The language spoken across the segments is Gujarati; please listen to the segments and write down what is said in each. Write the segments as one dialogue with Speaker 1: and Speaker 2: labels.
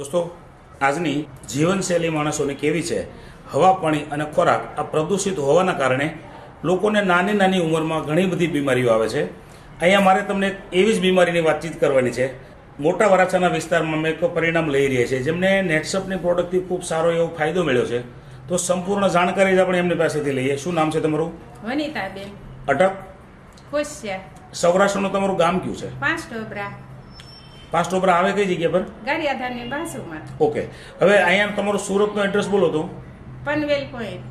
Speaker 1: દોસ્તો આજની જીવનશૈલી માણસોની કેવી છે? હવા પાણી અને ખોરાક આ પ્રદૂષિત હોવાના કારણે લોકોને નાની નાની ઉંમરમાં ઘણી બધી બીમારીઓ આવે છે. અહીંયા મારે તમને એવી જ બીમારીની વાતચીત કરવાની છે. મોટા વરાછાના વિસ્તારમાં અમે પરિણામ લઈ રહ્યા છીએ જેમને નેટસપની પ્રોડક્ટથી ખૂબ સારો એવો ફાયદો મળ્યો છે. તો સંપૂર્ણ જાણકારી જ આપણે એમની પાસેથી લઈએ. શું નામ છે તમારું?
Speaker 2: વનિતાબેન.
Speaker 1: અટક. સૌરાષ્ટ્રનું તમારું ગામ કયું છે?
Speaker 2: પાંચ ટોબરા
Speaker 1: પાંચ ટોપરા આવે કઈ જગ્યા પર?
Speaker 2: ગારિયાધારની બાજુમાં.
Speaker 1: ઓકે હવે અહીંયા તમારું સુરતનો એડ્રેસ બોલો તો.
Speaker 2: પનવેલ પોઈન્ટ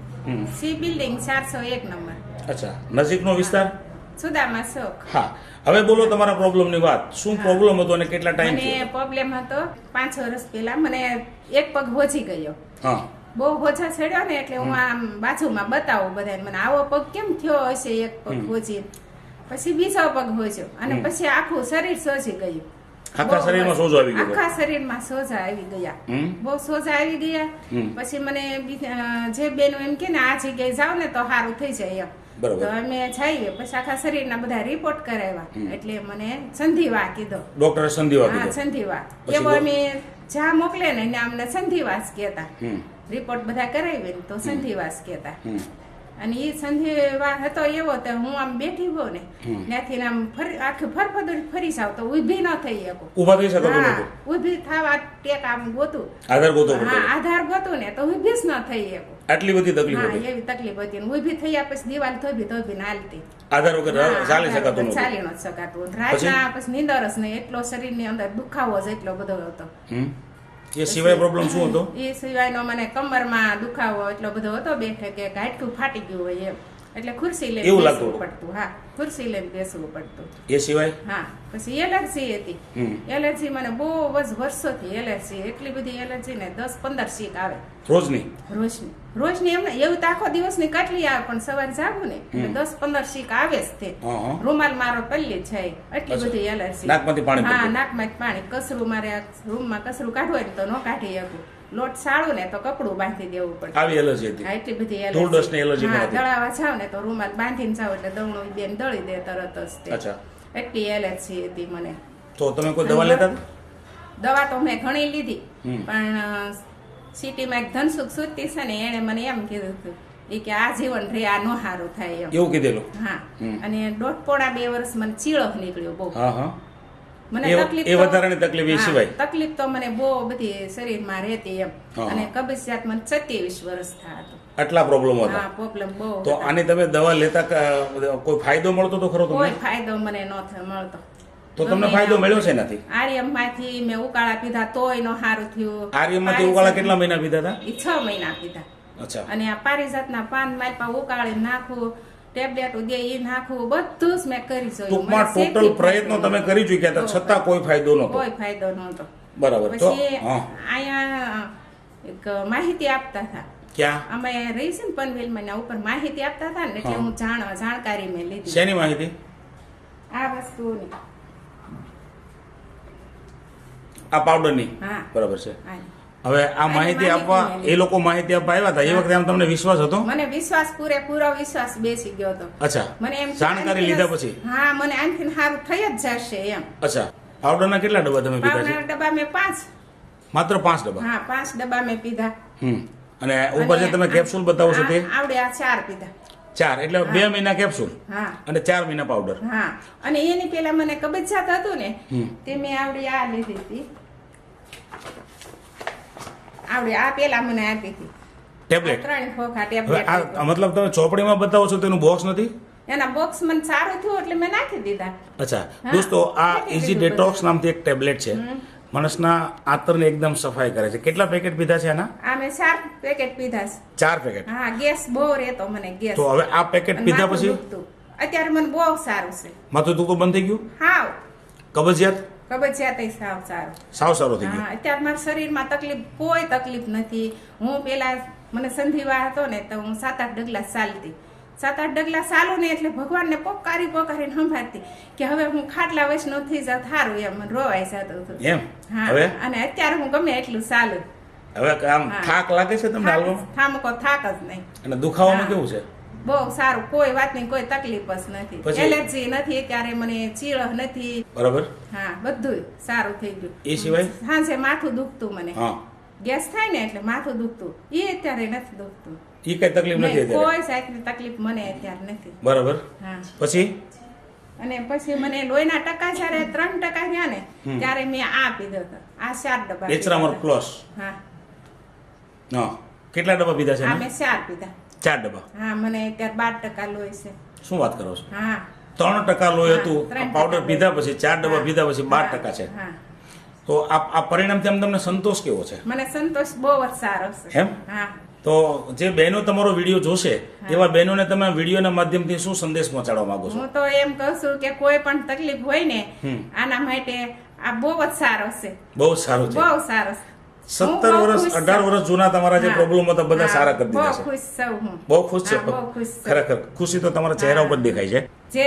Speaker 2: સી બિલ્ડિંગ ચારસો એક નંબર.
Speaker 1: અચ્છા. નજીકનો વિસ્તાર?
Speaker 2: સુદામા શોખ
Speaker 1: હા. હવે બોલો તમારા પ્રોબ્લેમની વાત. શું પ્રોબ્લેમ હતો અને કેટલા ટાઈમ
Speaker 2: મને પ્રોબ્લેમ હતો પાંચ વર્ષ પહેલા. મને એક પગ હોજી ગયો.
Speaker 1: હા.
Speaker 2: બહુ હોજા છેડ્યો ને એટલે હું આમ બાજુમાં બતાવું બધાને. મને આવો પગ કેમ થયો હશે એક પગ. હોજી પછી બીજો પગ હોજ્યો અને પછી આખું શરીર સોજી ગયું.
Speaker 1: આખા શરીરમાં સોજો આવી ગયો
Speaker 2: આખા શરીરમાં સોજા આવી ગયા. બહુ સોજા આવી ગયા. પછી મને જે બેનો એમ કે ને આ જગ્યાએ જાવ ને તો સારું થઈ જાય એમ. તો અમે જઈએ. પછી આખા શરીરના બધા રિપોર્ટ કરાવ્યા. એટલે મને સંધિવા કીધો.
Speaker 1: ડોક્ટરે સંધિવા
Speaker 2: હા સંધિવા. એવો અમે જ્યાં મોકલે ને એને અમને સંધિવાસ કહેતા. રિપોર્ટ બધા કરાવી તો સંધિવાસ કહેતા.
Speaker 1: હમ.
Speaker 2: અને એ સંધિવા હતો એવો તો હું આમ બેઠી હોઉં ને ત્યાંથી આમ ફરી આખી ફરફદુરી ફરી જાવ તો ઊભી ન થઈ શકો.
Speaker 1: ઊભા થઈ શકો
Speaker 2: હા ઊભી થવા ટેક આમ ગોતું.
Speaker 1: આધાર ગોતો
Speaker 2: હા આધાર ગોતું ને તો ઊભી જ ન થઈ શકો.
Speaker 1: આટલી બધી તકલીફ
Speaker 2: હા
Speaker 1: હતી.
Speaker 2: એવી તકલીફ હતી. ઊભી થયા પછી દિવાલ ધોબી ને હાલતી.
Speaker 1: આધાર વગર ચાલી શકાતું નહોતું.
Speaker 2: ચાલી ન શકાતું. રાતના પછી? નીંદર જ નહીં. એટલો શરીરની અંદર દુખાવો જ એટલો બધો હતો.
Speaker 1: એ સિવાય પ્રોબ્લેમ શું હતો?
Speaker 2: એ સિવાયનો મને કમરમાં દુખાવો એટલો બધો હતો બેઠે કે હાડકું ફાટી ગયું હોય એમ. એટલે ખુરશી લઈને
Speaker 1: એવું લાગતું
Speaker 2: પડતું હા. ખુરશી લઈને બેસવું પડતું.
Speaker 1: એ સિવાય?
Speaker 2: હા પછી એલર્જી હતી. એલર્જી મને બહુ જ વર્ષોથી એલર્જી એટલી બધી એલર્જી ને દસ પંદર શીક આવે.
Speaker 1: રોજની?
Speaker 2: રોજની. રોજની એમને એવું તો આખો દિવસની કેટલી આવે પણ સવારે જાગું ને એટલે દસ પંદર શીક આવે જ તે. રૂમાલ મારો પલ્લી છે એટલી બધી એલર્જી.
Speaker 1: નાકમાંથી પાણી
Speaker 2: હા. નાકમાંથી પાણી. કસરું મારે રૂમ રૂમમાં કસરું કાઢવું હોય તો ન કાઢી શકું. લોટ સાળો ને તો કપડું બાંધી દેવું પડે.
Speaker 1: આવી એલર્જી હતી.
Speaker 2: એટલી બધી એલર્જી.
Speaker 1: એલર્જી
Speaker 2: હા દળાવા જાવ ને તો રૂમાલ બાંધીને જાવ એટલે દવણું બેન દળી દે તરત જ.
Speaker 1: અચ્છા.
Speaker 2: એટલી એલર્જી હતી મને.
Speaker 1: તો તમે કોઈ દવા લેતા
Speaker 2: દવા તો મેં ઘણી લીધી. પણ સિટીમાં એક ધનસુખ સુતી છે ને એણે મને એમ કીધું હતું એ કે આ જીવન રે આ નો સારું થાય એમ.
Speaker 1: એવું કીધેલું?
Speaker 2: હા. અને દોઢ પોણા બે વર્ષ મને ચીળો નીકળ્યો બહુ.
Speaker 1: હા હા.
Speaker 2: મને તકલીફ
Speaker 1: એ વધારાની તકલીફ એ સિવાય?
Speaker 2: તકલીફ તો મને બહુ બધી શરીરમાં રહેતી એમ. અને કબજિયાત મને સત્યાવીસ વર્ષ થયા
Speaker 1: આટલા પ્રોબ્લેમ હતા.
Speaker 2: પ્રોબ્લેમ બહુ
Speaker 1: તો આની તમે દવા લેતા કોઈ ફાયદો મળતો તો ખરો
Speaker 2: કોઈ ફાયદો મને ન મળતો.
Speaker 1: તો તમને ફાયદો મળ્યો છે નથી
Speaker 2: આર્યમમાંથી મેં ઉકાળા પીધા તોય નો સારું થયું.
Speaker 1: આર્યમાંથી ઉકાળા કેટલા મહિના પીધા હતા?
Speaker 2: મહિના પીધા.
Speaker 1: અચ્છા.
Speaker 2: અને આ પારિજાતના પાન માપા ઉકાળી નાખવું ટેબ્લેટો દે એ નાખવું બધું જ મેં કરી જોયું.
Speaker 1: ટૂંકમાં ટોટલ પ્રયત્નો તમે કરી ચૂક્યા હતા છતાં કોઈ ફાયદો નહોતો.
Speaker 2: કોઈ ફાયદો નહોતો.
Speaker 1: બરાબર તો
Speaker 2: પછી અહીંયા એક માહિતી આપતા હતા.
Speaker 1: ક્યાં?
Speaker 2: અમે રહી છે ને પનવેલમાં એના ઉપર માહિતી આપતા હતા ને એટલે
Speaker 1: હું.
Speaker 2: જાણ જાણકારી મેં લીધી.
Speaker 1: શેની માહિતી?
Speaker 2: આ વસ્તુની.
Speaker 1: આ પાવડરની
Speaker 2: હા.
Speaker 1: બરાબર છે.
Speaker 2: હા.
Speaker 1: હવે આ માહિતી આપવા એ લોકો માહિતી આપવા આવ્યા હતા. એ વખતે આમ તમને વિશ્વાસ હતો?
Speaker 2: મને વિશ્વાસ પૂરેપૂરો વિશ્વાસ બેસી ગયો હતો.
Speaker 1: અચ્છા.
Speaker 2: મને એમ
Speaker 1: જાણકારી લીધા પછી?
Speaker 2: હા મને આનથી સારું થઈ જ જશે એમ.
Speaker 1: અચ્છા. પાવડરના કેટલા ડબ્બા તમે પીધા છે?
Speaker 2: ડબ્બા મેં પાંચ.
Speaker 1: માત્ર પાંચ ડબ્બા?
Speaker 2: હા પાંચ ડબ્બા મેં પીધા.
Speaker 1: હમ. અને ઉપર જે તમે કેપ્સ્યુલ બતાવો છો તે?
Speaker 2: આવડે આ ચાર પીધા.
Speaker 1: ચાર એટલે બે મહિના કેપ્સ્યુલ
Speaker 2: હા.
Speaker 1: અને ચાર મહિના પાવડર
Speaker 2: હા. અને એની પેલા મને કબજિયાત હતું ને તે મેં આવડી આ લીધી હતી. આવડી આ પેલા મને આપી હતી.
Speaker 1: ટેબ્લેટ
Speaker 2: ત્રણ ખોખા ટેબ્લેટ
Speaker 1: આ આ મતલબ તમે ચોપડીમાં બતાવો છો તેનું બોક્સ નથી?
Speaker 2: એના બોક્સ મને સારું થયું એટલે મેં નાખી દીધા.
Speaker 1: અચ્છા દોસ્તો આ ઇઝી ડેટોક્સ નામથી એક ટેબ્લેટ છે. માણસના આંતરને એકદમ સફાઈ કરે છે. કેટલા પેકેટ પીધા છે આના?
Speaker 2: આ મેં ચાર પેકેટ પીધા છે.
Speaker 1: ચાર પેકેટ
Speaker 2: હા ગેસ બહુ રહેતો મને ગેસ.
Speaker 1: તો હવે આ પેકેટ પીધા પછી?
Speaker 2: અત્યારે મને બહુ સારું છે.
Speaker 1: માથું દુખતું બંધ થઈ ગયું?
Speaker 2: હા.
Speaker 1: કબજિયાત?
Speaker 2: કબજિયાત સાવ સારું.
Speaker 1: સાવ સારો થઈ ગયો.
Speaker 2: અત્યારે મારા શરીરમાં તકલીફ કોઈ તકલીફ નથી. હું પેલા મને સંધિવા હતો ને તો હું સાત આઠ ડગલા ચાલતી સાત આઠ ડગલા ચાલું ને એટલે ભગવાનને પોકારી પોકારીને સંભાળતી કે હવે હું ખાટલા વૈષ્ણવ થઈ જાઉં સારું એમ રોવાઈ જતો હતો.
Speaker 1: એમ?
Speaker 2: હા અને અત્યારે હું ગમે એટલું ચાલું
Speaker 1: હવે આમ થાક લાગે છે તમને
Speaker 2: થામકો થાક જ નહીં.
Speaker 1: અને દુખાવામાં કેવું છે?
Speaker 2: બહુ સારું કોઈ વાતની કોઈ તકલીફ જ નથી. એલર્જી નથી અત્યારે મને ચીળ નથી.
Speaker 1: બરાબર.
Speaker 2: હા બધું સારું થઈ ગયું.
Speaker 1: એ સિવાય?
Speaker 2: સાંજે માથું દુખતું મને. ગેસ થાય ને એટલે માથું દુખતું. એ અત્યારે નથી દુખતું.
Speaker 1: એ કઈ તકલીફ નથી
Speaker 2: કોઈ જાતની તકલીફ મને અત્યારે નથી.
Speaker 1: બરાબર.
Speaker 2: હા.
Speaker 1: પછી?
Speaker 2: અને પછી મને લોહીના ટકા જ્યારે ત્રણ ટકા થયા ને ત્યારે મેં આ પીધો હતો. આ ચાર ડબ્બા
Speaker 1: એચરામર પ્લસ
Speaker 2: હા.
Speaker 1: હા. કેટલા ડબ્બા પીધા છે
Speaker 2: આ મેં ચાર પીધા.
Speaker 1: ચાર ડબ્બા?
Speaker 2: હા મને અત્યારે બાર ટકા લોહી છે.
Speaker 1: શું વાત કરો છો?
Speaker 2: હા.
Speaker 1: ત્રણ ટકા લોહી હતું પાવડર પીધા પછી ચાર ડબ્બા પીધા પછી બાર ટકા છે. તો આ પરિણામ પરિણામથી તમને સંતોષ કેવો છે?
Speaker 2: મને સંતોષ બહુ જ સારો છે.
Speaker 1: એમ?
Speaker 2: હા.
Speaker 1: તો જે બહેનો તમારો વીડિયો જોશે એવા બહેનોને તમે વિડીયોના માધ્યમથી શું સંદેશ પહોંચાડવા માંગો છો?
Speaker 2: હું તો એમ કહું છું કે કોઈ પણ તકલીફ હોય ને આના માટે આ બહુ જ સારો છે.
Speaker 1: બહુ સારો છે.
Speaker 2: બહુ સારો છે.
Speaker 1: સત્તર વર્ષ અઢાર વર્ષ જૂના તમારા જે. પ્રોબ્લેમ હતા બધા સારા કરી દીધા છે. બહુ ખુશ છે. ખરેખર ખુશી તો તમારા ચહેરા ઉપર દેખાય છે.
Speaker 2: જે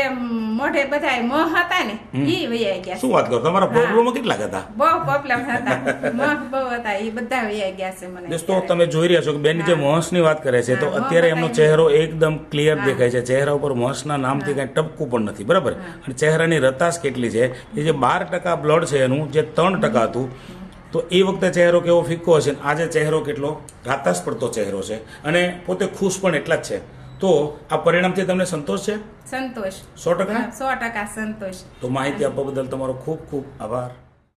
Speaker 2: મોઢે બધા મોહ હતા ને ઈ વૈયા ગયા
Speaker 1: શું વાત કરો? તમારા પ્રોબ્લેમ કેટલા હતા?
Speaker 2: બહુ પ્રોબ્લેમ હતા. મોહ બહુ હતા ઈ બધા વૈયા ગયા છે મને
Speaker 1: દોસ્તો તમે જોઈ રહ્યા છો કે બેન જે. મહસની વાત કરે છે તો અત્યારે એમનો ચહેરો એકદમ ક્લિયર દેખાય છે. ચહેરા ઉપર મહસના નામથી કઈ ટપકું પણ નથી બરાબર? અને ચહેરાની રતાશ કેટલી છે? એ જે બાર ટકા બ્લડ છે એનું જે ત્રણ ટકા હતું તો એ વખતે ચહેરો કેવો ફિક્કો હશે આજે ચહેરો કેટલો? રાતાશ પડતો ચહેરો છે. અને પોતે ખુશ પણ એટલા જ છે. તો આ પરિણામથી તમને સંતોષ છે?
Speaker 2: સંતોષ.
Speaker 1: સો ટકા?
Speaker 2: સો ટકા સંતોષ.
Speaker 1: તો માહિતી આપવા બદલ તમારો ખૂબ ખૂબ આભાર.